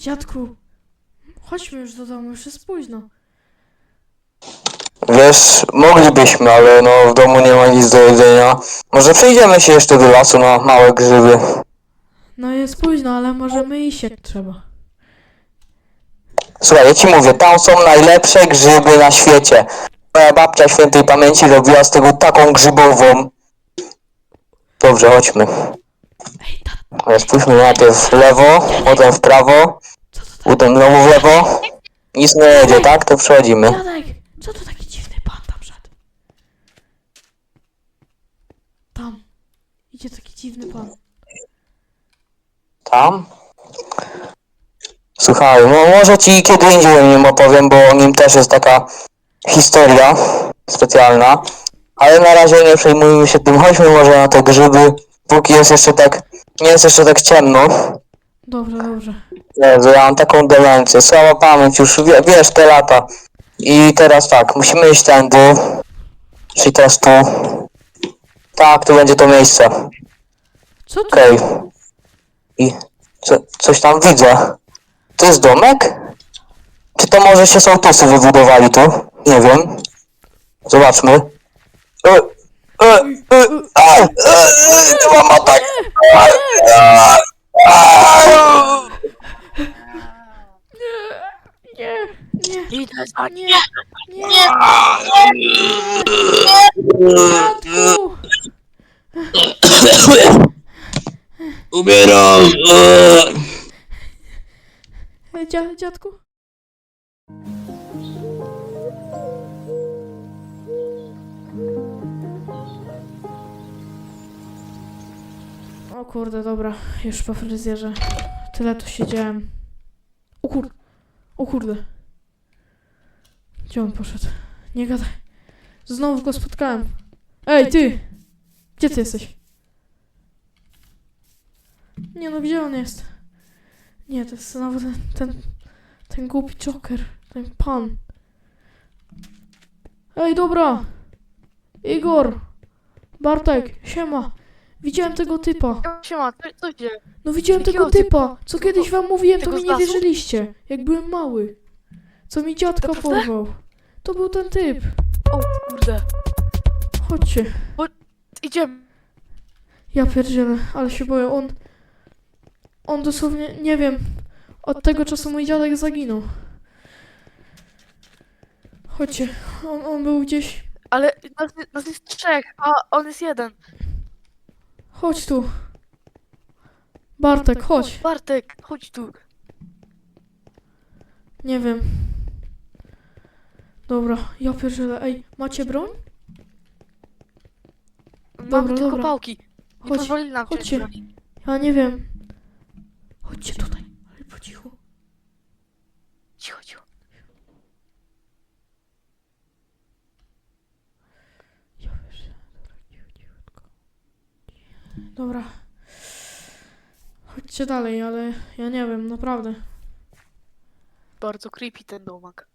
Dziadku, chodźmy już do domu, już jest późno. Wiesz, moglibyśmy, ale no w domu nie ma nic do jedzenia. Może przejdziemy się jeszcze do lasu na małe grzyby. No jest późno, ale możemy iść jak trzeba. Słuchaj, ja ci mówię, tam są najlepsze grzyby na świecie. Moja babcia świętej pamięci robiła z tego taką grzybową. Dobrze, chodźmy. Ej, ta, spójrzmy najpierw w lewo, potem w prawo? Potem znowu w lewo. Nic nie jedzie, tak? To przechodzimy. Co to taki dziwny pan tam szedł? Tam. Idzie taki dziwny pan. Tam? Słuchaj, no może ci kiedy indziej o nim opowiem, bo o nim też jest taka historia specjalna. Ale na razie nie przejmujmy się tym. Chodźmy może na te grzyby, póki jest jeszcze tak, nie jest jeszcze tak ciemno. Dobrze, dobrze. Jezu, ja mam taką demencję, słaba pamięć, już wie, wiesz, te lata. I teraz tak, musimy iść tędy. Czyli teraz tu. Tak, tu będzie to miejsce. Co tu? Okej. I co, coś tam widzę. To jest domek? Czy to może się sołtysy wybudowali tu? Nie wiem. Zobaczmy. E, e, e, a, e, e, tu mam atak. A, a. Nie, nie, Idę za nie, nie. Dziadku! Umieram. e. Ej, Dzia, dziadku? O kurde, dobra, już po fryzjerze. Tyle tu siedziałem. O kurde, o kurde. Gdzie on poszedł? Nie gadaj. Znowu go spotkałem. Ej, ty! Gdzie ty jesteś? Nie no, gdzie on jest? Nie, to jest znowu ten, ten, ten głupi Joker, ten pan. Ej, dobra! Igor! Bartek, siema! Widziałem tego typa. Siema, co, co się? No widziałem tego typa, co kiedyś wam mówiłem, to Tego mi z nie lasu? wierzyliście. Jak byłem mały. Co mi dziadka Naprawdę? porwał. To był ten typ. O kurde. Chodźcie. Idziemy. Ja pierdzielę, ale się boję. On... On dosłownie, nie wiem. Od tego czasu mój dziadek zaginął. Chodźcie. On, on był gdzieś... Ale nas, nas jest trzech, a on jest jeden. Chodź tu. Bartek, chodź. Bartek, chodź tu. Nie wiem. Dobra, ja pierdzielę. Ej, macie broń? Mamy Dobra, tylko dobra. pałki. Nie Chodź, pozwolili nam wziąć chodźcie. broni. Ja nie wiem. Chodźcie tutaj, ale po cichu. Cicho, cicho. Ja pierdzielę. Dobra, cicho, cichutko. Dobra. Chodźcie dalej, ale ja nie wiem, naprawdę. Bardzo creepy ten domek.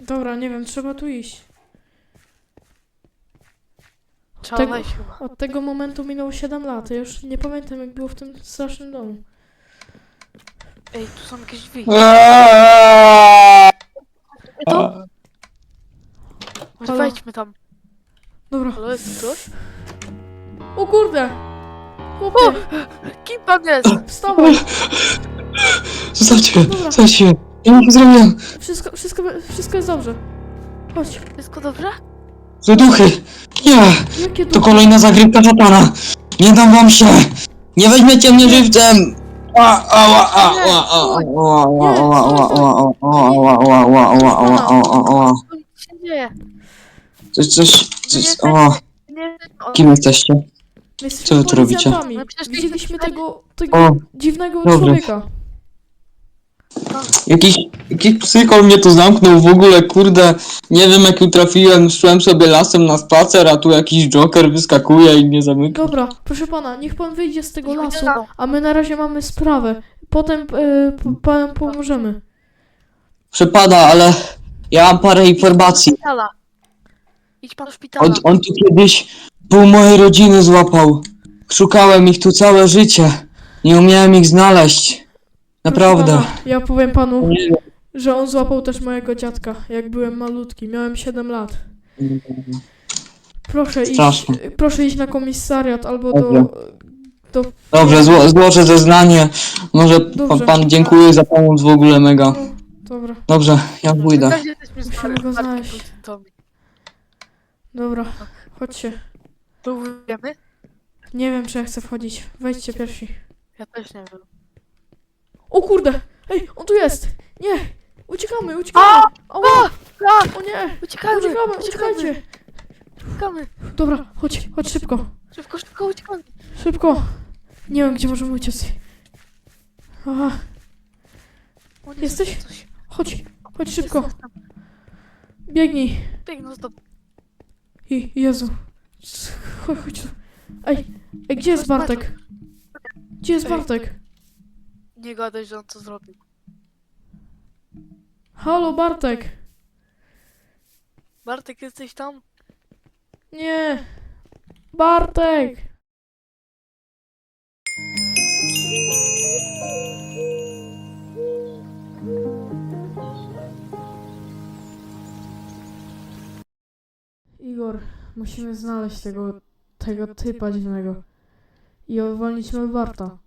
Dobra, nie wiem, trzeba tu iść. Trzeba Tego- wejść chyba. Od tego momentu minęło 7 lat. Ja już nie pamiętam, jak było w tym strasznym domu. Ej, tu są jakieś drzwi. Eee. Ej, to? Może Halo? wejdźmy tam. Dobra. Ale jest tu ktoś? O kurde! Chłopie, Kim pan jest? wstawaj! Zostawcie, Dobra. zostawcie. Ja nic nie zrobiłem. Wszystko, wszystko, wszystko jest dobrze. Chodź. Wszystko dobrze? To duchy. Nie, Jakie to duchy? kolejna zagrywka szatana. Nie dam wam się. Nie weźmiecie mnie żywcem. A, ała, a, ała, a, ała, ała, ała, ała, ała, ała, ała, ała, ała, ała, ała, ała. Co się dzieje? Coś, coś, coś, o, Nie, o, kim jesteście? My jesteśmy Co wy tu robicie? policjantami. No przecież Widzieliśmy jesteśmy- tego, tego O, dziwnego dobra. człowieka. jakiś, jakiś psychol mnie tu zamknął w ogóle, kurde. Nie wiem jak tu trafiłem, szłem sobie lasem na spacer, a tu jakiś joker wyskakuje i mnie zamyka. Dobra, proszę pana, niech pan wyjdzie z tego lasu, a my na razie mamy sprawę. Potem e, p- panu pomożemy. Przepada, ale ja mam parę informacji. Idź pan do szpitala. On, on tu kiedyś pół mojej rodziny złapał. Szukałem ich tu całe życie. Nie umiałem ich znaleźć. Proszę Naprawdę. Pana, ja powiem panu, Nie wiem. że on złapał też mojego dziadka, jak byłem malutki. Miałem 7 lat. Proszę iść, Straszne. proszę iść na komisariat albo do... do Dobrze, zło, złożę zeznanie. Może pan, Dobrze. pan dziękuję za pomoc w ogóle mega. No, dobra, Dobrze, ja pójdę. Każdy jesteśmy Musimy go znaleźć. dobra, chodźcie. Próbujemy? Nie wiem, czy ja chcę wchodzić. Wejdźcie pierwsi. Ja też nie wiem. O kurde! Ej, on tu jest! Nie! Uciekamy, uciekamy! O, A! o nie! Uciekamy! Uciekamy, Uciekamy! uciekajcie! Uciekamy! Dobra, chodź, chodź szybko. Szybko, szybko, uciekamy! Szybko! Nie wiem, gdzie możemy uciec. Aha, O nie, Jesteś? coś. chodź, chodź szybko. Jest tam. Biegnij. Biegnę stop. I, Jezu. Chodź, chodź tu. Ej, ej, gdzie jest Bartek? Gdzie jest Ej. Bartek? Nie gadaj, że on to zrobił. Halo, Bartek! Bartek, jesteś tam? Nie! Bartek! Igor, musimy znaleźć tego, tego typa dziwnego i uwolnić Melbarta.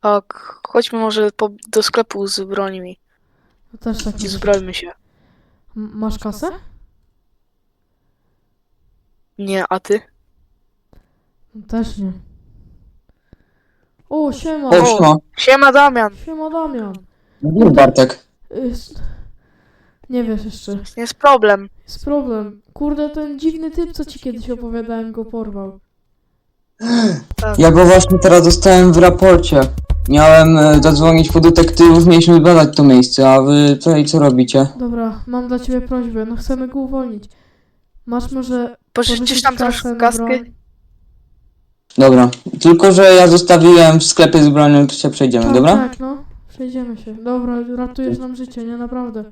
Tak, chodźmy może po, do sklepu z brońmi To też tak i myślę. zbrojmy się. M- Masz kasę? Nie, a ty? Też nie. O, siema! O, siema. Siema Damian! Siema Damian! Gdzie Bartek? Y, s- Nie wiesz jeszcze. Jest problem. Jest problem. Kurde, ten dziwny typ, co ci kiedyś opowiadałem, go porwał. Ja go właśnie teraz dostałem w raporcie. Miałem e, zadzwonić po detektywów, mieliśmy badać to miejsce, a wy tutaj co robicie? Dobra, mam dla ciebie prośbę, no chcemy go uwolnić. Masz może Pożyczysz pożyczyć tam kasę troszkę na kaski? broń? Dobra, tylko że ja zostawiłem w sklepie z bronią, to się przejdziemy, Tak, dobra? tak, no. Przejdziemy się. Dobra, ratujesz nam życie, nie? Naprawdę.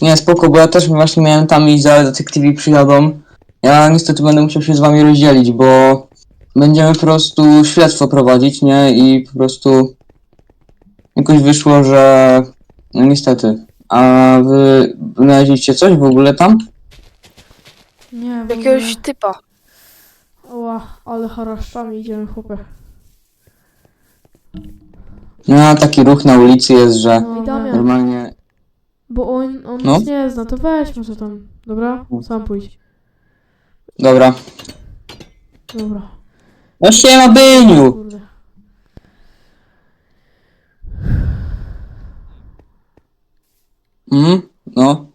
Nie, spoko, bo ja też właśnie miałem tam iść, ale detektywi przyjadą. Ja niestety będę musiał się z wami rozdzielić, bo będziemy po prostu śledztwo prowadzić, nie? I po prostu jakoś wyszło, że no niestety. A wy znaleźliście coś w ogóle tam? Nie, w Jakiegoś ogóle. typa. Oła, ale haraszczami idziemy, chłopie. No, taki ruch na ulicy jest, że No, normalnie... bo on, on No. nic nie zna, to weź może tam, dobra? Sam pójdź. Dobra. Dobra. No siema, Byniu! Kurde. Mhm, no.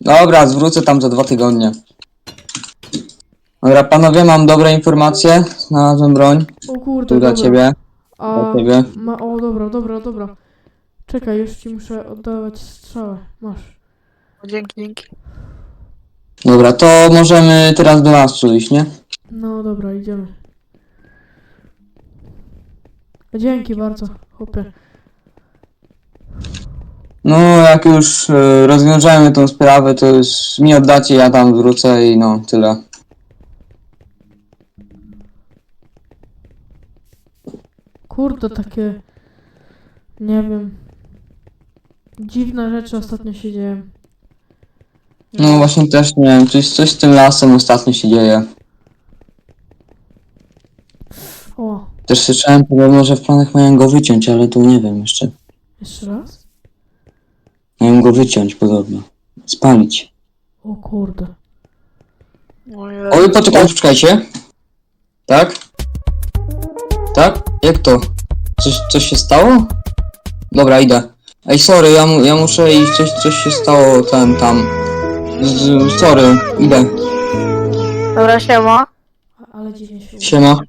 Dobra, zwrócę tam za dwa tygodnie. Dobra, panowie, mam dobre informacje. Znalazłem broń. O kurde, Tu dla dobra. ciebie, A, dla ciebie. ma, o, dobra, dobra, dobra. Czekaj, już ci muszę oddawać strzałę. Masz. Dzięki, dzięki. Dobra, to możemy teraz do lasu iść, nie? No dobra, idziemy. Dzięki bardzo, chłopie. No, jak już y, rozwiążemy tą sprawę, to już mi oddacie, ja tam wrócę i no, tyle. Kurde, takie... Nie wiem. Dziwne rzeczy ostatnio się dzieją. No właśnie też nie wiem, coś, coś z tym lasem ostatnio się dzieje. O, Też słyszałem, podobno, że w planach mają go wyciąć, ale to nie wiem jeszcze. jeszcze raz? Mają go wyciąć podobno. Spalić. O kurde. Oj, poczekaj, poczekajcie. Tak? Tak? Jak to? Coś, coś się stało? Dobra, idę. Ej, sorry, ja, mu, ja muszę iść, coś, coś się stało, ten tam. Z, z, sorry, idę. Dobra, siema. Ale dziwnie się urwał. Siema.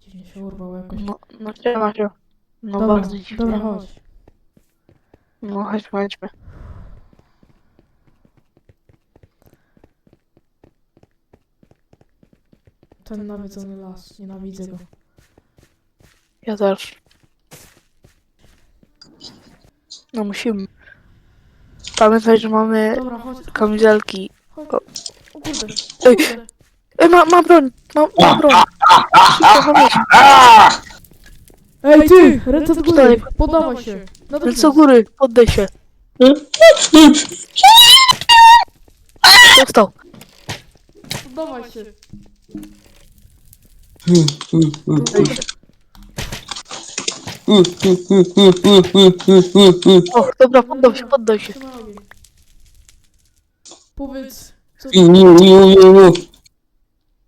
Dziwnie się urwał jakoś. No, no siema się. No dobra, bardzo dziwnie. dobra, chodź. No chodźmy, chodźmy. Ten nawiedzony las, nienawidzę go. Ja też. No musimy. Pamiętaj, że mamy Dobra, chodź, kamizelki. chodź. O. O kurde, Ej. kurde. Ej, ma, ma broń, ma, ma broń. Szybko, chodź. Ej, ty! Ręce do góry! Wstań. Podawaj się! Ręce do góry, poddaj się. Dostał. Poddawaj się! Poddaj się. O, dobra, poddał się, poddaj się. Powiedz, co ty,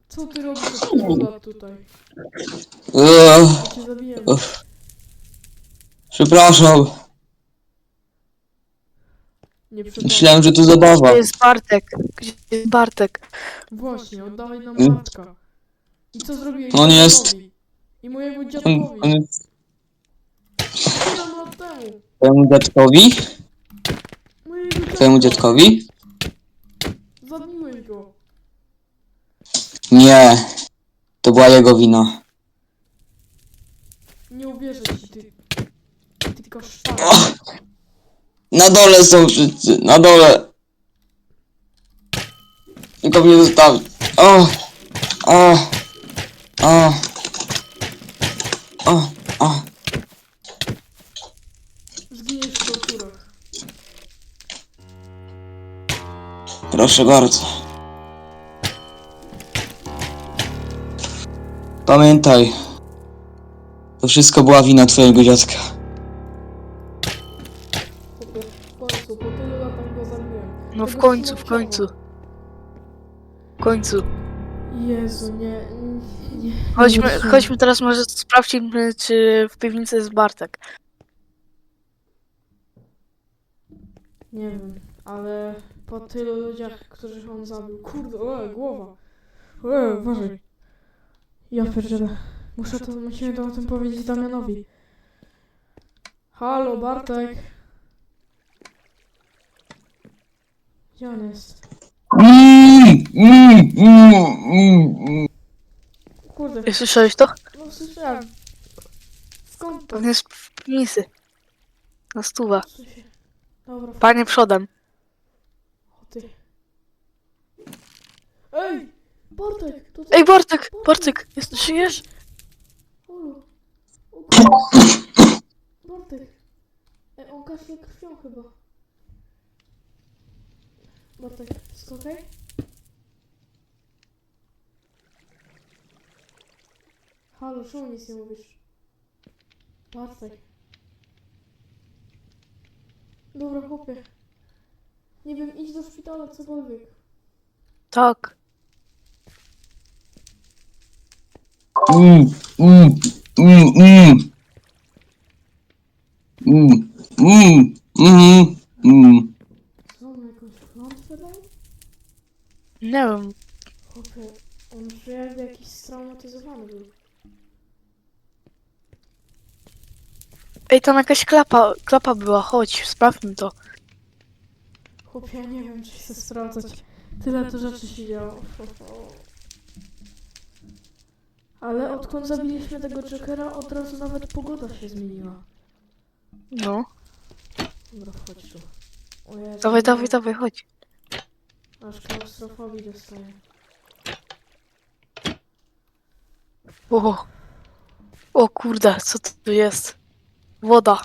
co ty robisz od tylu lat tutaj? Ja cię zabiję. Przepraszam, Nie przepraszam. myślałem, że to zabawa. Gdzie jest Bartek? Gdzie jest Bartek? Właśnie, oddawaj nam Mm. matka. I co zrobiłeś On jest- Damianowi? I mojemu On, dziadkowi. on, 7 lat temu. twojemu dziadkowi? Mojego Twojemu dziadkowi? Zabiłeś go. Nie. To była jego wina. Nie uwierzę ci, ty... Ty kasztan. Na dole są wszyscy, na dole. Tylko mnie zostawić. O! O! O! O! Proszę bardzo. Pamiętaj. To wszystko była wina twojego dziadka. W końcu, po tylu latach go zabiłem. No w końcu, w końcu. W końcu. Jezu, nie... nie, nie Chodźmy, chodźmy teraz może sprawdźmy, czy w piwnicy jest Bartek. Nie wiem, ale po tylu ludziach, których on zabił. Kurde, o, głowa. O, uważaj. Ja pierdzielę. Muszę to, musimy to o tym powiedzieć Damianowi. Halo, Bartek. Gdzie on jest? Kurde, Ej, Słyszałeś to? no słyszałem. Skąd to? On jest w piwnicy. Na stówę. Dobra, Panie przodem. o ty. Ej! Bartek, to ty... Ej, Bartek! Bartek! Jest, żyjesz? Olu. O. Bartek. Ej, on kaszle krwią chyba. Bartek, jest okej? Halo, czemu nic nie mówisz? Bartek. Dobra, chłopie. Nie wiem, idź do szpitala, cokolwiek. Tak. Mm, mm, mm, mm. Mm, mm, mm, mm. Co, on jakąś? Nie wiem. Chłopie, on jakby jakiś straumatyzowany był. Ej, tam jakaś klapa, klapa była, chodź, sprawdźmy to. Chłopie, ja nie wiem, czy się sprawdzać. Tyle to rzeczy się działo. Ale odkąd zabiliśmy tego Jokera, od razu nawet pogoda się zmieniła. No. Dobra, wchodź tu. O Jezu, Dawaj, dawaj, dawaj, chodź. Aż klaustrofobii dostaję. O, o kurde, co to tu jest? Woda.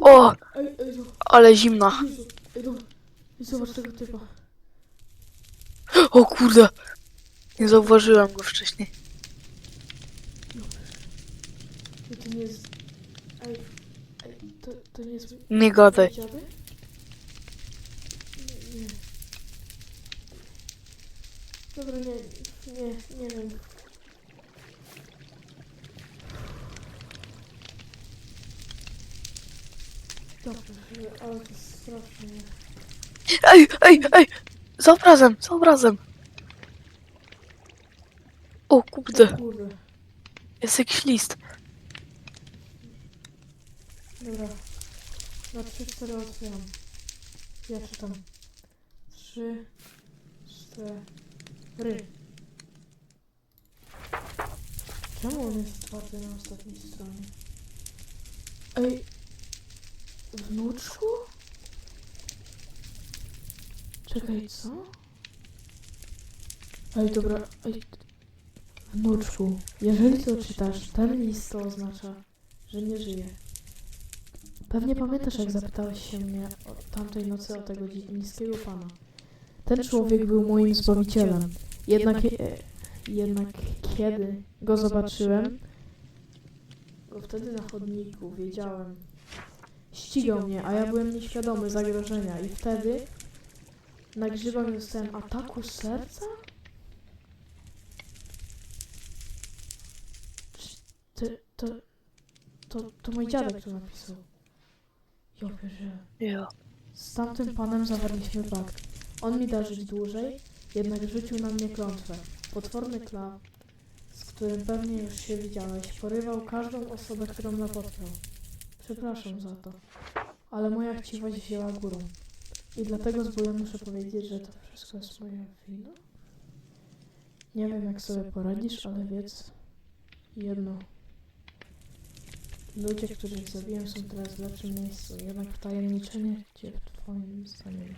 O, Ej, ej, no, ale zimna. Jezu, ej, dobra. Ej, zobacz tego typa. O kurde. Nie zauważyłem go wcześniej. To nie jest... Ej, ej, to, to nie jest... Nie gadaj. Dziadek? Nie, nie. Dobra, nie, nie, nie wiem. Nie, ale to jest strasznie. Ej, ej, ej! Za obrazem, za obrazem. O kurde, Kurde. jest jakiś list. Dobra. Na 3, 4 otwieram. Ja czytam. 3, 4. Czemu on jest otwarty na ostatniej stronie? Ej. Wnuczku? Czekaj, co? Ej, dobra, ej. Wnuczku, jeżeli to czytasz, ten list to oznacza, że nie żyje. Pewnie pamiętasz, jak zapytałeś się mnie o tamtej nocy o tego niskiego pana. Ten człowiek był moim zbawicielem. Jednak, e, jednak kiedy go zobaczyłem, go wtedy na chodniku wiedziałem. Ścigał mnie, a ja byłem nieświadomy zagrożenia i wtedy na grzybach dostałem ataku serca? Czy to, to, to, to mój dziadek to napisał. Ja pierdzielę. Jo. Z tamtym panem zawarliśmy pakt. On mi da żyć dłużej, jednak rzucił na mnie klątwę. Potworny klap, z którym pewnie już się widziałeś, porywał każdą osobę, którą napotkał. Przepraszam za to, ale moja chciwość wzięła górą. I dlatego z bólem muszę powiedzieć, że to wszystko jest moja wina. Nie wiem, jak sobie poradzisz, ale wiedz jedno. Ludzie, których zabiłem, są teraz w lepszym miejscu. Jednak wtajemniczenie cię w twoim stanie.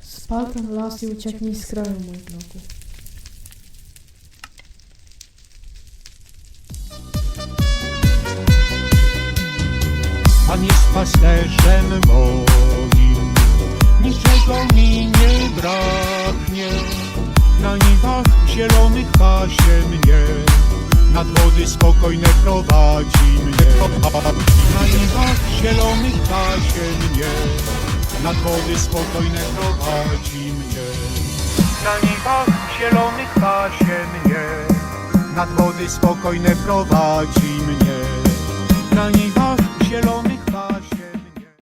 Spal ten las i ucieknij z kraju, mój wnuku. Pan jest pasterzem moim, niczego mi nie braknie. Na niwach zielonych pasie mnie, nad wody spokojne prowadzi mnie. Na niwach zielonych pasie mnie, nad wody spokojne prowadzi mnie. Na niwach zielonych pasie mnie, nad wody spokojne prowadzi mnie. Na niwach zielonych